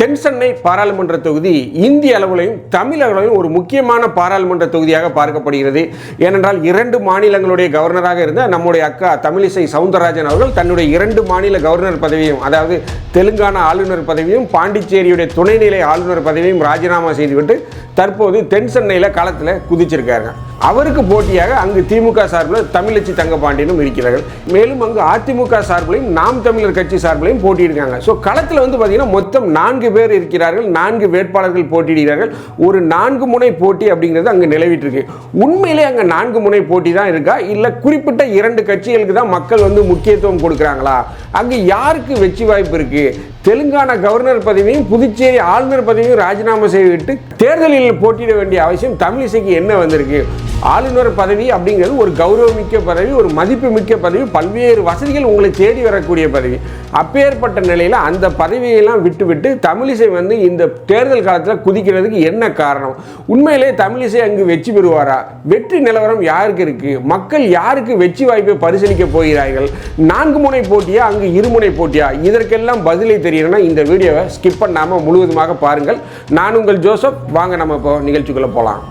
தென்சென்னை பாராளுமன்ற தொகுதி இந்திய அளவிலையும் தமிழ் அளவிலையும் ஒரு முக்கியமான பாராளுமன்ற தொகுதியாக பார்க்கப்படுகிறது. ஏனென்றால் இரண்டு மாநிலங்களுடைய கவர்னராக இருந்த நம்முடைய அக்கா தமிழிசை சவுந்தரராஜன் அவர்கள் தன்னுடைய இரண்டு மாநில கவர்னர் பதவியும் அதாவது தெலுங்கானா ஆளுநர் பதவியும் பாண்டிச்சேரியுடைய துணைநிலை ஆளுநர் பதவியும் ராஜினாமா செய்துவிட்டு தற்போது தென் சென்னையில் களத்தில் குதிச்சிருக்காங்க அவருக்கு போட்டியாக அங்கு திமுக சார்பில் தமிழச்சி தங்கபாண்டியனும் இருக்கிறார்கள். மேலும் அங்கு அதிமுக சார்பிலையும் நாம் தமிழர் கட்சி சார்பிலையும் போட்டியிருக்காங்க ஸோ களத்தில் வந்து பார்த்தீங்கன்னா மொத்தம் நான்கு பேர் இருக்கிறார்கள் நான்கு வேட்பாளர்கள் போட்டியிடுகிறார்கள். ஒரு நான்கு முனை போட்டி அப்படிங்கிறது அங்கே நிலவிட்டு இருக்கு உண்மையிலே அங்கே நான்கு முனை போட்டி தான் இருக்கா? இல்லை குறிப்பிட்ட இரண்டு கட்சிகளுக்கு தான் மக்கள் வந்து முக்கியத்துவம் கொடுக்குறாங்களா? அங்கே யாருக்கு வெற்றி வாய்ப்பு இருக்கு? தெலுங்கானா கவர்னர் பதவியும் புதுச்சேரி ஆளுநர் பதவியும் ராஜினாமா செய்துவிட்டு தேர்தலில் போட்டியிட வேண்டிய அவசியம் தமிழிசைக்கு என்ன வந்திருக்கு? ஆளுநர் பதவி அப்படிங்கிறது ஒரு கௌரவமிக்க பதவி ஒரு மதிப்புமிக்க பதவி பல்வேறு வசதிகள் உங்களை தேடி வரக்கூடிய பதவி. அப்பேற்பட்ட நிலையில் அந்த பதவியெல்லாம் விட்டுவிட்டு தமிழிசை வந்து இந்த தேர்தல் காலத்தில் குதிக்கிறதுக்கு என்ன காரணம்? உண்மையிலே தமிழிசை அங்கு வெற்றி பெறுவாரா? வெற்றி நிலவரம் யாருக்கு இருக்கு? மக்கள் யாருக்கு வெற்றி வாய்ப்பை பரிசீலிக்க போகிறார்கள்? நான்கு முனை போட்டியா அங்கு இருமுனை போட்டியா? இதற்கெல்லாம் பதிலை தெரியும் தெரியணும்னா இந்த வீடியோவை ஸ்கிப் பண்ணாமல் முழுவதுமாக பாருங்கள். நான் உங்கள் ஜோசப். வாங்க நம்ம இப்போ நிகழ்ச்சிக்குள்ளே போகலாம்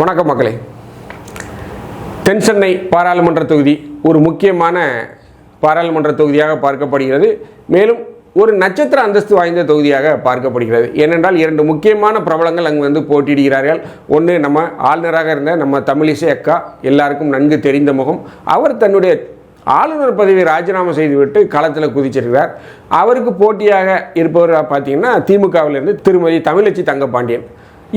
வணக்கம் மக்களே. தென்சென்னை பாராளுமன்ற தொகுதி ஒரு முக்கியமான பாராளுமன்ற தொகுதியாக பார்க்கப்படுகிறது. மேலும் ஒரு நட்சத்திர அந்தஸ்து வாய்ந்த தொகுதியாக பார்க்கப்படுகிறது. ஏனென்றால் இரண்டு முக்கியமான பிரபலங்கள் அங்கு வந்து போட்டியிடுகிறார்கள். ஒன்று நம்ம ஆளுநராக இருந்த நம்ம தமிழிசை அக்கா எல்லாருக்கும் நன்கு தெரிந்த முகம். அவர் தன்னுடைய ஆளுநர் பதவியை ராஜினாமா செய்துவிட்டு களத்தில் குதிச்சிருக்கிறார். அவருக்கு போட்டியாக இருப்பவர் பார்த்தீங்கன்னா திமுகவிலிருந்து திருமதி தமிழச்சி தங்கப்பாண்டியன்.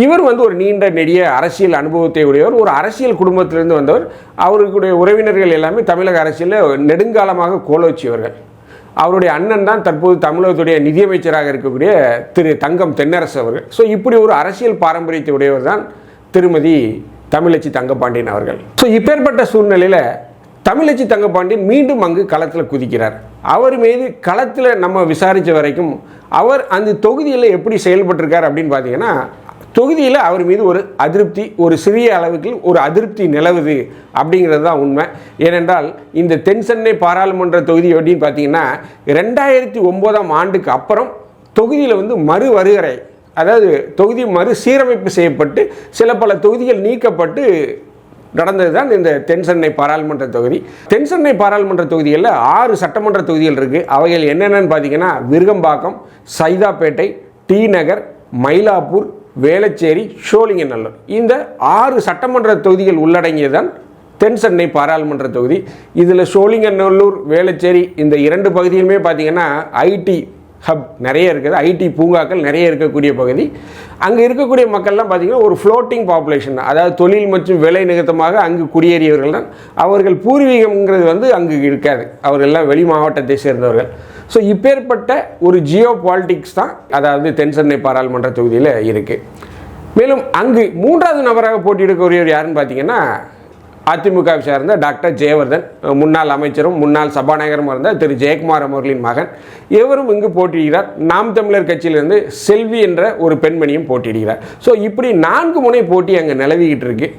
இவர் வந்து ஒரு நீண்ட நெடிய அரசியல் அனுபவத்தை உடையவர். ஒரு அரசியல் குடும்பத்திலிருந்து வந்தவர். அவருக்குடைய உறவினர்கள் எல்லாமே தமிழக அரசியலில் நெடுங்காலமாக கோலோச்சியவர்கள். அவருடைய அண்ணன் தான் தற்போது தமிழகத்துடைய நிதியமைச்சராக இருக்கக்கூடிய திரு தங்கம் தென்னரசு அவர்கள். ஸோ இப்படி ஒரு அரசியல் பாரம்பரியத்தை உடையவர் தான் திருமதி தமிழச்சி தங்கப்பாண்டியன் அவர்கள். ஸோ இப்பேற்பட்ட சூழ்நிலையில் தமிழச்சி தங்கப்பாண்டியன் மீண்டும் அங்கு களத்தில் குதிக்கிறார். அவர் மீது களத்தில் நம்ம விசாரித்த வரைக்கும் அவர் அந்த தொகுதியில் எப்படி செயல்பட்டிருக்கார் அப்படின்னு பார்த்தீங்கன்னா தொகுதியில் அவர் மீது ஒரு அதிருப்தி ஒரு சிறிய அளவுக்கு ஒரு அதிருப்தி நிலவுது அப்படிங்கிறது தான் உண்மை. ஏனென்றால் இந்த தென் சென்னை பாராளுமன்ற தொகுதி அப்படின்னு பார்த்தீங்கன்னா ரெண்டாயிரத்தி ஒம்போதாம் ஆண்டுக்கு அப்புறம் தொகுதியில் வந்து மறு வருகரை அதாவது தொகுதி மறு சீரமைப்பு செய்யப்பட்டு சில பல தொகுதிகள் நீக்கப்பட்டு நடந்தது தான் இந்த தென் சென்னை பாராளுமன்ற தொகுதி. தென் சென்னை பாராளுமன்ற தொகுதிகளில் ஆறு சட்டமன்ற தொகுதிகள் இருக்குது அவைகள் என்னென்னு பார்த்தீங்கன்னா விருகம்பாக்கம் சைதாப்பேட்டை டி நகர் மயிலாப்பூர் வேளச்சேரி சோழிங்கநல்லூர் இந்த ஆறு சட்டமன்ற தொகுதிகள் உள்ளடங்கியதுதான் தென் சென்னை பாராளுமன்ற தொகுதி. இதில் சோழிங்கநல்லூர் வேளச்சேரி இந்த இரண்டு பகுதியிலுமே பார்த்தீங்கன்னா ஐடி ஹப் நிறைய இருக்குது. ஐடி பூங்காக்கள் நிறைய இருக்கக்கூடிய பகுதி. அங்கே இருக்கக்கூடிய மக்கள்லாம் பார்த்திங்கன்னா ஒரு ஃப்ளோட்டிங் பாப்புலேஷன் அதாவது தொழில் மற்றும் விலை நிகழ்த்தமாக அங்கு குடியேறியவர்கள் தான் அவர்கள் பூர்வீகம்ங்கிறது வந்து அங்கு இருக்காது. அவர்கள்லாம் வெளி மாவட்டத்தை சேர்ந்தவர்கள். ஸோ இப்பேற்பட்ட ஒரு ஜியோ பாலிட்டிக்ஸ் தான் அதாவது தென் சென்னை பாராளுமன்ற தொகுதியில் இருக்குது மேலும் அங்கு மூன்றாவது நபராக போட்டியிடக்கூடியவர் யாருன்னு பார்த்தீங்கன்னா அதிமுகவை சேர்ந்த டாக்டர் ஜெயவர்தன் முன்னாள் அமைச்சரும் முன்னாள் சபாநாயகரும் இருந்த திரு ஜெயக்குமார் அவர்களின் மகன். இவரும் இங்கு போட்டியிடுகிறார். நாம் தமிழர் கட்சியிலிருந்து செல்வி என்ற ஒரு பெண்மணியும் போட்டியிடுகிறார். ஸோ இப்படி நான்கு முனை போட்டி அங்கே நிலவிக்கிட்டு இருக்கு.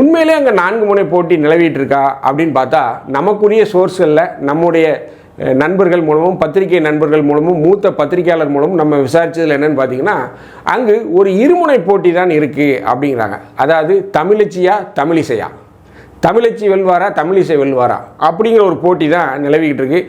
உண்மையிலே அங்கே நான்கு முனை போட்டி நிலவிட்டு இருக்கா அப்படின்னு பார்த்தா நமக்குரிய சோர்ஸ்களில் நம்முடைய நண்பர்கள் மூலமும் பத்திரிகை நண்பர்கள் மூலமும் மூத்த பத்திரிகையாளர் மூலமும் நம்ம விசாரித்ததில் என்னன்னு பார்த்தீங்கன்னா அங்கு ஒரு இருமுனை போட்டி தான் இருக்குது அப்படிங்கிறாங்க. அதாவது தமிழச்சியா தமிழிசையா? தமிழச்சி வெல்வாரா தமிழிசை வெல்வாரா? அப்படிங்கிற ஒரு போட்டி தான் நிலவிக்கிட்டு இருக்கு.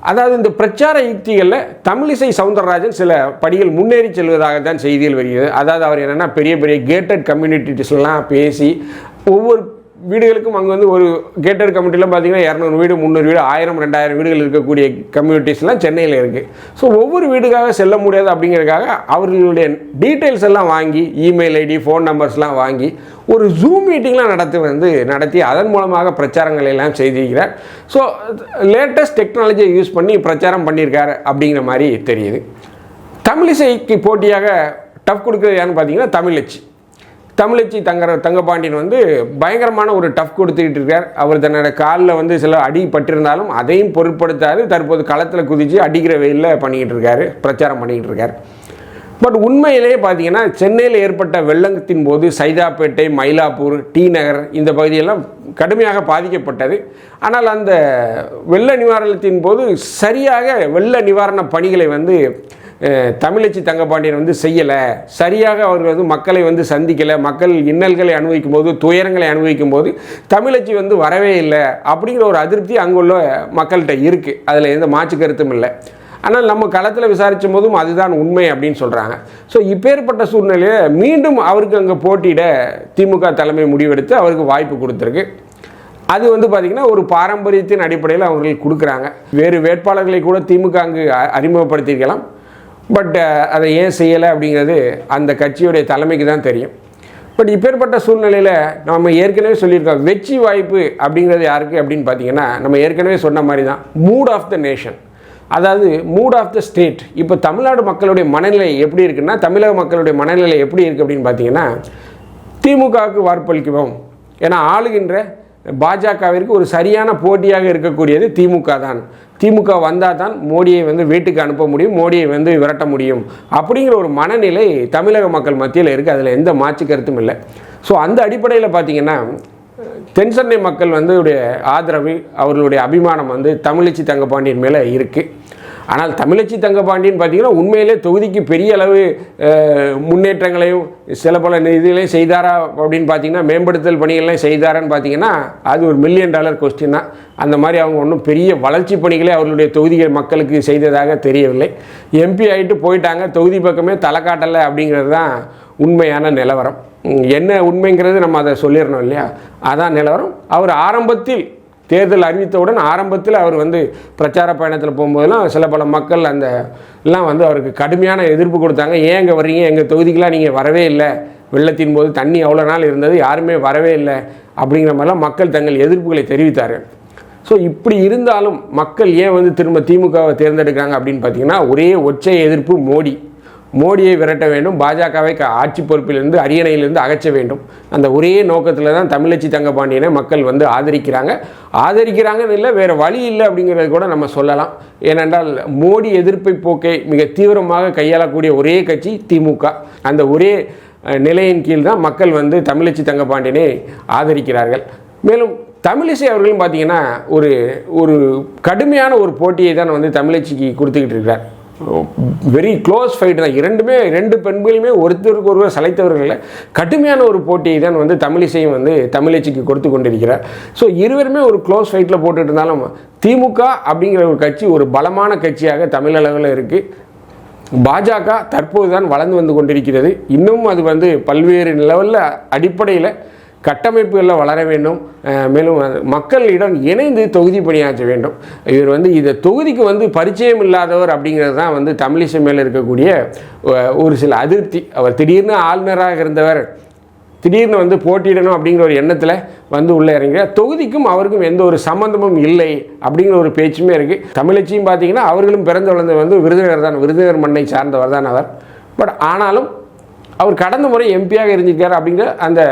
அதாவது இந்த பிரச்சார யுக்திகளில் தமிழிசை சவுந்தரராஜன் சில படிகள் முன்னேறி செல்வதாக தான் செய்திகள் வருகிறது. அதாவது அவர் என்னென்னா பெரிய பெரிய கேட்டட் கம்யூனிட்டிஸ்லாம் பேசி ஒவ்வொரு வீடுகளுக்கும் அங்கே வந்து ஒரு கேட்டட் கம்யூனிட்டிலாம் பார்த்தீங்கன்னா இரநூறு வீடு முந்நூறு வீடு ஆயிரம் ரெண்டாயிரம் வீடுகள் இருக்கக்கூடிய கம்யூனிட்டிஸ்லாம் சென்னையில் இருக்குது ஸோ ஒவ்வொரு வீடுக்காக செல்ல முடியாது அப்படிங்கிறதுக்காக அவர்களுடைய டீட்டெயில்ஸ் எல்லாம் வாங்கி இமெயில் ஐடி ஃபோன் நம்பர்ஸ்லாம் வாங்கி ஒரு ஜூம் மீட்டிங்லாம் நடத்தி வந்து நடத்தி அதன் மூலமாக பிரச்சாரங்களை எல்லாம் செய்திருக்கிறார். ஸோ லேட்டஸ்ட் டெக்னாலஜியை யூஸ் பண்ணி பிரச்சாரம் பண்ணியிருக்காரு அப்படிங்கிற மாதிரி தெரியுது. தமிழிசைக்கு போட்டியாக டஃப் கொடுக்குறது யாருன்னு பார்த்தீங்கன்னா தமிழச்சி தமிழச்சி தங்கர தங்கபாண்டியன் வந்து பயங்கரமான ஒரு டஃப் கொடுத்துக்கிட்டு இருக்கார். அவர் தன்னோட காலில் வந்து சில அடி பட்டிருந்தாலும் அதையும் பொருட்படுத்தாது தற்போது களத்தில் குதித்து அடிக்கிற வெயிலில் பண்ணிக்கிட்டு இருக்காரு பிரச்சாரம் பண்ணிக்கிட்டு இருக்கார். பட் உண்மையிலேயே பார்த்தீங்கன்னா சென்னையில் ஏற்பட்ட வெள்ளத்தின் போது சைதாப்பேட்டை மயிலாப்பூர் டி நகர் இந்த பகுதியெல்லாம் கடுமையாக பாதிக்கப்பட்டது. ஆனால் அந்த வெள்ள நிவாரணத்தின் போது சரியாக வெள்ள நிவாரண பணிகளை வந்து தமிழச்சி தங்கப்பாண்டியன் வந்து செய்யலை. சரியாக அவர் வந்து மக்களை வந்து சந்திக்கலை. மக்கள் இன்னல்களை அனுபவிக்கும் போது துயரங்களை அனுபவிக்கும் போது தமிழச்சி வந்து வரவே இல்லை. அப்படிங்கிற ஒரு அதிருப்தி அங்குள்ள மக்கள்கிட்ட இருக்குது அதில் எந்த மாற்று கருத்தும் இல்லை. ஆனால் நம்ம களத்தில் விசாரித்த போதும் அதுதான் உண்மை அப்படின்னு சொல்கிறாங்க ஸோ இப்பேற்பட்ட சூழ்நிலையில் மீண்டும் அவருக்கு அங்கே போட்டியிட திமுக தலைமை முடிவெடுத்து அவருக்கு வாய்ப்பு கொடுத்துருக்கு. அது வந்து பார்த்திங்கன்னா ஒரு பாரம்பரியத்தின் அடிப்படையில் அவர்கள் கொடுக்குறாங்க. வேறு வேட்பாளர்களை கூட திமுக அங்கு அறிமுகப்படுத்தியிருக்கலாம். பட் அதை ஏன் செய்யலை அப்படிங்கிறது அந்த கட்சியுடைய தலைமைக்கு தான் தெரியும். பட் இப்பேற்பட்ட சூழ்நிலையில் நம்ம ஏற்கனவே சொல்லியிருக்கோம் வெற்றி வாய்ப்பு அப்படிங்கிறது யாருக்கு அப்படின்னு பார்த்தீங்கன்னா நம்ம ஏற்கனவே சொன்ன மாதிரி தான் மூட் ஆஃப் த நேஷன் அதாவது மூட் ஆஃப் த ஸ்டேட் இப்போ தமிழ்நாடு மக்களுடைய மனநிலை எப்படி இருக்குன்னா தமிழக மக்களுடைய மனநிலை எப்படி இருக்குது அப்படின்னு பார்த்தீங்கன்னா திமுகவுக்கு வார்ப்பளிக்குவோம் ஏன்னா ஆளுகின்ற பாஜகவிற்கு ஒரு சரியான போட்டியாக இருக்கக்கூடியது திமுக தான். திமுக வந்தால் தான் மோடியை வந்து வீட்டுக்கு அனுப்ப முடியும் மோடியை வந்து விரட்ட முடியும். அப்படிங்கிற ஒரு மனநிலை தமிழக மக்கள் மத்தியில் இருக்குது அதில் எந்த மாற்று கருத்தும் இல்லை. ஸோ அந்த அடிப்படையில் பார்த்தீங்கன்னா தென்சென்னை மக்கள் வந்து உடைய ஆதரவு அவர்களுடைய அபிமானம் வந்து தமிழச்சி தங்கப்பாண்டியன் மேலே இருக்குது ஆனால் தமிழச்சி தங்கப்பாண்டியன் பார்த்தீங்கன்னா உண்மையிலே தொகுதிக்கு பெரிய அளவு முன்னேற்றங்களையும் சில பல இதுகளையும் செய்தாரா அப்படின்னு பார்த்தீங்கன்னா மேம்படுத்தல் பணிகள்லாம் செய்தாரான்னு பார்த்தீங்கன்னா அது ஒரு மில்லியன் டாலர் கொஸ்டின் தான். அந்த மாதிரி அவங்க ஒன்றும் பெரிய வளர்ச்சி பணிகளை அவர்களுடைய தொகுதிகள் மக்களுக்கு செய்ததாக தெரியவில்லை. எம்பி ஆகிட்டு போயிட்டாங்க தொகுதி பக்கமே தலை காட்டலை அப்படிங்கிறது தான் உண்மையான நிலவரம். என்ன உண்மைங்கிறது நம்ம அதை சொல்லிடணும் இல்லையா? அதான் நிலவரம். அவர் ஆரம்பத்தில் தேர்தல் அறிவித்தவுடன் ஆரம்பத்தில் அவர் வந்து பிரச்சார பயணத்தில் போகும்போதெல்லாம் சில பல மக்கள் அந்த எல்லாம் வந்து அவருக்கு கடுமையான எதிர்ப்பு கொடுத்தாங்க. ஏன் இங்கே வர்றீங்க? எங்கள் தொகுதிக்கெலாம் நீங்கள் வரவே இல்லை. வெள்ளத்தின் போது தண்ணி அவ்வளோ நாள் இருந்தது? யாருமே வரவே இல்லை. அப்படிங்கிற மாதிரிலாம் மக்கள் தங்கள் எதிர்ப்புகளை தெரிவித்தார். ஸோ இப்படி இருந்தாலும் மக்கள் ஏன் வந்து திரும்ப திமுகவை தேர்ந்தெடுக்கிறாங்க அப்படின்னு பார்த்தீங்கன்னா ஒரே ஒற்றை எதிர்ப்பு மோடி. மோடியை விரட்ட வேண்டும் பாஜகவை ஆட்சி பொறுப்பிலிருந்து அரியணையிலிருந்து அகற்ற வேண்டும். அந்த ஒரே நோக்கத்தில் தான் தமிழச்சி தங்கபாண்டியனை மக்கள் வந்து ஆதரிக்கிறாங்க. ஆதரிக்கிறாங்கன்னு இல்லை வேறு வழி இல்லை அப்படிங்கிறது கூட நம்ம சொல்லலாம். ஏனென்றால் மோடி எதிர்ப்பை போக்கை மிக தீவிரமாக கையாளக்கூடிய ஒரே கட்சி திமுக. அந்த ஒரே நிலையின் கீழ் தான் மக்கள் வந்து தமிழச்சி தங்கபாண்டியனை ஆதரிக்கிறார்கள். மேலும் தமிழிசை அவர்களும் பார்த்தீங்கன்னா ஒரு ஒரு கடுமையான ஒரு போட்டியை தான் வந்து தமிழச்சிக்கு கொடுத்துக்கிட்டு இருக்கிறார். வெரி க்ளோஸ் ஃபைட் தான். இரண்டுமே ரெண்டு பெண்களுமே ஒருத்தருக்கு ஒருவர் சளைத்தவர்கள் இல்லை. கடுமையான ஒரு போட்டியை தான் வந்து தமிழிசையும் வந்து தமிழச்சிக்கு கொடுத்து கொண்டிருக்கிறார். ஸோ இருவருமே ஒரு க்ளோஸ் ஃபைட்டில் போட்டுட்டு இருந்தாலும் திமுக அப்படிங்கிற ஒரு கட்சி ஒரு பலமான கட்சியாக தமிழளவில் இருக்குது பாஜக தற்போது தான் வளர்ந்து வந்து கொண்டிருக்கிறது. இன்னும் அது வந்து பல்வேறு லெவலில் அடிப்படையில் கட்டமைப்புகளில் வளர வேண்டும். மேலும் அது மக்களிடம் இணைந்து தொகுதி பணியாற்ற வேண்டும். இவர் வந்து இந்த தொகுதிக்கு வந்து பரிச்சயம் இல்லாதவர் அப்படிங்கிறது தான் வந்து தமிழிசை மேலே இருக்கக்கூடிய ஒரு சில அதிருப்தி. அவர் திடீர்னு ஆளுநராக இருந்தவர் திடீர்னு வந்து போட்டியிடணும் அப்படிங்கிற ஒரு எண்ணத்தில் வந்து உள்ளே இறங்கிறார் தொகுதிக்கும் அவருக்கும் எந்த ஒரு சம்பந்தமும் இல்லை அப்படிங்கிற ஒரு பேச்சுமே இருக்குது தமிழச்சியும் பார்த்தீங்கன்னா அவர்களும் பிறந்து வளர்ந்தது வந்து விருதுநகர் தான் விருதுநகர் மண்ணை சார்ந்தவர் தான் அவர். பட் ஆனாலும் அவர் கடந்த முறை எம்பியாக இருந்திருக்கார் அப்படிங்கிற அந்த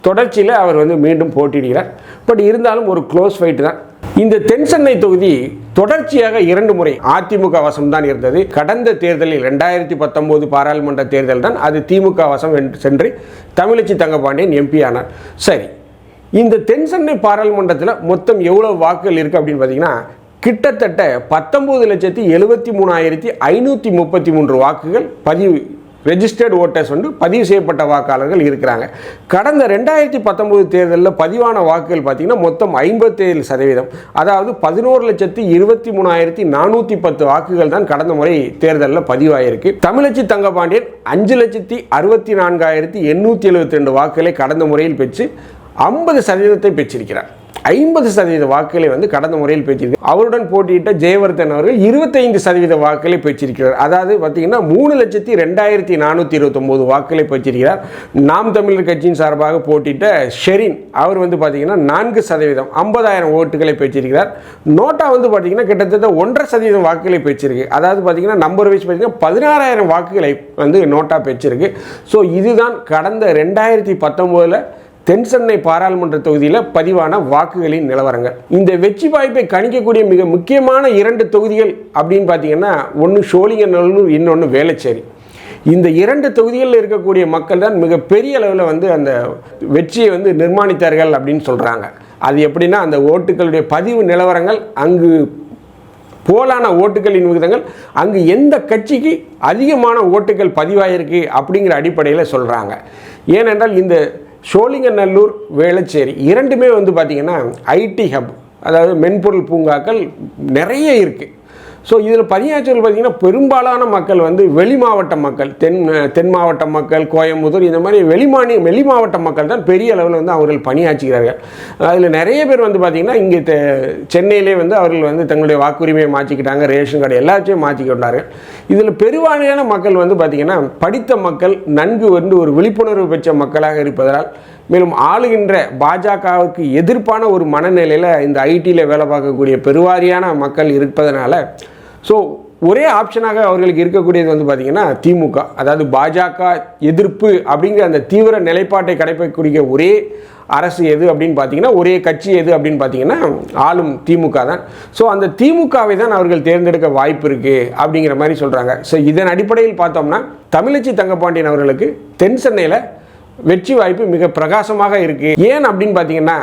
தொடர்ச்சியில் அவர் வந்து மீண்டும் போட்டியிடுகிறார். பட் இருந்தாலும் ஒரு க்ளோஸ் ஃபைட் தான். இந்த தென்சென்னை தொகுதி தொடர்ச்சியாக இரண்டு முறை அதிமுக வசம் தான் இருந்தது. கடந்த தேர்தலில் ரெண்டாயிரத்தி பத்தொம்போது பாராளுமன்ற தேர்தல் தான் அது திமுக வசம் வென்று- சென்று தமிழச்சி தங்கபாண்டியன் எம்பி ஆனார். சரி இந்த தென்சென்னை பாராளுமன்றத்தில் மொத்தம் எவ்வளோ வாக்குகள் இருக்குது அப்படின்னு பார்த்தீங்கன்னா கிட்டத்தட்ட பத்தொம்பது லட்சத்தி எழுபத்தி மூணாயிரத்தி ஐநூற்றி முப்பத்தி மூன்று வாக்குகள் பதிவு ரெஜிஸ்டர்ட் ஓட்டர்ஸ் வந்து பதிவு செய்யப்பட்ட வாக்காளர்கள் இருக்கிறாங்க. கடந்த ரெண்டாயிரத்தி பத்தொம்போது தேர்தலில் பதிவான வாக்குகள் பார்த்தீங்கன்னா மொத்தம் ஐம்பத்தேழு சதவீதம். அதாவது பதினோரு லட்சத்தி இருபத்தி மூணாயிரத்தி நானூற்றி பத்து வாக்குகள் தான் கடந்த முறை தேர்தலில் பதிவாயிருக்கு. தமிழச்சி தங்கபாண்டியன் அஞ்சு லட்சத்தி அறுபத்தி நான்காயிரத்தி எண்ணூற்றி எழுபத்தி ரெண்டு வாக்குகளை கடந்த முறையில் பெற்று ஐம்பது சதவீதத்தை பெற்றிருக்கிறார். ஐம்பது சதவீத வாக்குகளை வந்து கடந்த முறையில் பேச்சிருக்கு அவருடன் போட்டியிட்ட ஜெயவர்தன் அவர்கள் இருபத்தைந்து சதவீத வாக்குகளை பெற்றிருக்கிறார். அதாவது பார்த்தீங்கன்னா மூணு லட்சத்தி ரெண்டாயிரத்தி நானூற்றி இருபத்தொம்போது வாக்குகளை பெற்றிருக்கிறார். நாம் தமிழர் கட்சியின் சார்பாக போட்டியிட்ட ஷெரின் அவர் வந்து பார்த்தீங்கன்னா நான்கு சதவீதம் ஐம்பதாயிரம் ஓட்டுகளை பெற்றிருக்கிறார். நோட்டா வந்து பார்த்தீங்கன்னா கிட்டத்தட்ட ஒன்றரை சதவீதம் வாக்குகளை பெற்றிருக்கு. அதாவது பார்த்தீங்கன்னா நம்பர் வைஸ் பார்த்தீங்கன்னா பதினாறாயிரம் வாக்குகளை வந்து நோட்டா பெற்றிருக்கு. ஸோ இதுதான் கடந்த ரெண்டாயிரத்தி பத்தொம்போதில் தென் சென்னை பாராளுமன்ற தொகுதியில் பதிவான வாக்குகளின் நிலவரங்கள். இந்த வெற்றி வாய்ப்பை கணிக்கக்கூடிய மிக முக்கியமான இரண்டு தொகுதிகள் அப்படின்னு பார்த்தீங்கன்னா ஒன்று சோழிங்கநல்லூர் இன்னொன்று வேளச்சேரி. இந்த இரண்டு தொகுதிகளில் இருக்கக்கூடிய மக்கள் தான் மிகப்பெரிய அளவில் வந்து அந்த வெற்றியை வந்து நிர்மாணித்தார்கள் அப்படின்னு சொல்கிறாங்க அது எப்படின்னா அந்த ஓட்டுகளுடைய பதிவு நிலவரங்கள் அங்கு போலான ஓட்டுகளின் விகிதங்கள் அங்கு எந்த கட்சிக்கு அதிகமான ஓட்டுகள் பதிவாயிருக்கு அப்படிங்கிற அடிப்படையில் சொல்கிறாங்க ஏனென்றால் இந்த சோழிங்கநல்லூர் வேளச்சேரி இரண்டுமே வந்து பார்த்திங்கன்னா ஐடி ஹப் அதாவது மென்பொருள் பூங்காக்கள் நிறைய இருக்குது ஸோ இதில் பணியாற்றல் பார்த்திங்கன்னா பெரும்பாலான மக்கள் வந்து வெளி மாவட்ட மக்கள் தென் தென் மாவட்ட மக்கள் கோயம்புத்தூர் இந்த மாதிரி வெளிமானி வெளி மாவட்ட மக்கள் தான் பெரிய அளவில் வந்து அவர்கள் பணியாற்றுகிறார்கள். அதில் நிறைய பேர் வந்து பார்த்திங்கன்னா இங்கே சென்னையிலே வந்து அவர்கள் வந்து தங்களுடைய வாக்குரிமையை மாற்றிக்கிட்டாங்க ரேஷன் கார்டு எல்லாத்தையும் மாற்றிக்கொண்டார்கள் இதில் பெருவாரியான மக்கள் வந்து பார்த்திங்கன்னா படித்த மக்கள் நன்கு வந்து ஒரு விழிப்புணர்வு பெற்ற மக்களாக இருப்பதால் மேலும் ஆளுகின்ற பாஜகவுக்கு எதிர்ப்பான ஒரு மனநிலையில் இந்த ஐடியில் வேலை பார்க்கக்கூடிய பெருவாரியான மக்கள் இருப்பதனால ஸோ ஒரே ஆப்ஷனாக அவர்களுக்கு இருக்கக்கூடியது வந்து பார்த்திங்கன்னா திமுக. அதாவது பாஜக எதிர்ப்பு அப்படிங்கிற அந்த தீவிர நிலைப்பாட்டை கடைப்பிடிக்கக்கூடிய ஒரே அரசு எது அப்படின்னு பார்த்தீங்கன்னா ஒரே கட்சி எது அப்படின்னு பார்த்தீங்கன்னா ஆளும் திமுக தான். ஸோ அந்த திமுகவை தான் அவர்கள் தேர்ந்தெடுக்க வாய்ப்பு இருக்குது அப்படிங்கிற மாதிரி சொல்கிறாங்க ஸோ இதன் அடிப்படையில் பார்த்தோம்னா தமிழச்சி தங்கப்பாண்டியன் அவர்களுக்கு தென் சென்னையில் வெற்றி வாய்ப்பு மிக பிரகாசமாக இருக்குது ஏன் அப்படின்னு பார்த்தீங்கன்னா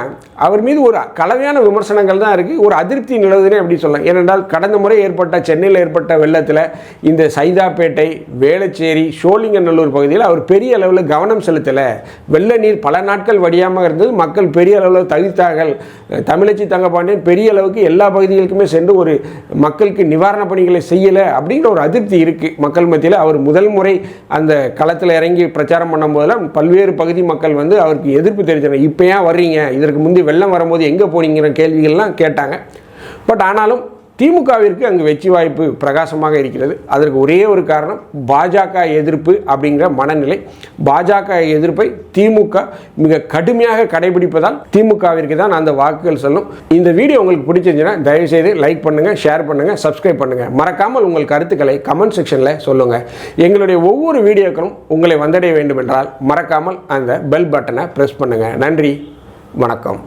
அவர் மீது ஒரு கலவையான விமர்சனங்கள் தான் இருக்குது ஒரு அதிருப்தி நிலவுதுனே அப்படி சொல்லலாம். ஏனென்றால் கடந்த முறை ஏற்பட்ட சென்னையில் ஏற்பட்ட வெள்ளத்தில் இந்த சைதாப்பேட்டை வேளச்சேரி சோழிங்கநல்லூர் பகுதியில் அவர் பெரிய அளவில் கவனம் செலுத்தலை. வெள்ள நீர் பல நாட்கள் வடியாமல் இருந்தது. மக்கள் பெரிய அளவில் தவித்தார்கள். தமிழச்சி தங்கப்பாண்டியன் பெரிய அளவுக்கு எல்லா பகுதிகளுக்குமே சென்று ஒரு மக்களுக்கு நிவாரண பணிகளை செய்யலை அப்படிங்கிற ஒரு அதிருப்தி இருக்குது மக்கள் மத்தியில் அவர் முதல் முறை அந்த களத்தில் இறங்கி பிரச்சாரம் பண்ணும்போதெல்லாம் பல்வேறு பகுதி மக்கள் வந்து அவருக்கு எதிர்ப்பு தெரிவித்தாங்க இப்போ ஏன் வர்றீங்க? இதற்கு முந்தி வெள்ளம் வரும்போது எங்கே போனீங்கிற கேள்விகள்லாம் கேட்டாங்க. பட் ஆனாலும் திமுகவிற்கு அங்கு வெற்றி வாய்ப்பு பிரகாசமாக இருக்கிறது. அதற்கு ஒரே ஒரு காரணம் பாஜக எதிர்ப்பு அப்படிங்கிற மனநிலை. பாஜக எதிர்ப்பை திமுக மிக கடுமையாக கடைபிடிப்பதால் திமுகவிற்கு தான் அந்த வாக்குகள் சொல்லும். இந்த வீடியோ உங்களுக்கு பிடிச்சிருந்துச்சுன்னா தயவுசெய்து லைக் பண்ணுங்கள் ஷேர் பண்ணுங்கள் சப்ஸ்கிரைப் பண்ணுங்கள் மறக்காமல் உங்கள் கருத்துக்களை கமெண்ட் செக்ஷனில் சொல்லுங்கள் எங்களுடைய ஒவ்வொரு வீடியோக்களும் உங்களை வந்தடைய வேண்டும் என்றால் மறக்காமல் அந்த பெல் பட்டனை ப்ரெஸ் பண்ணுங்கள் நன்றி வணக்கம்.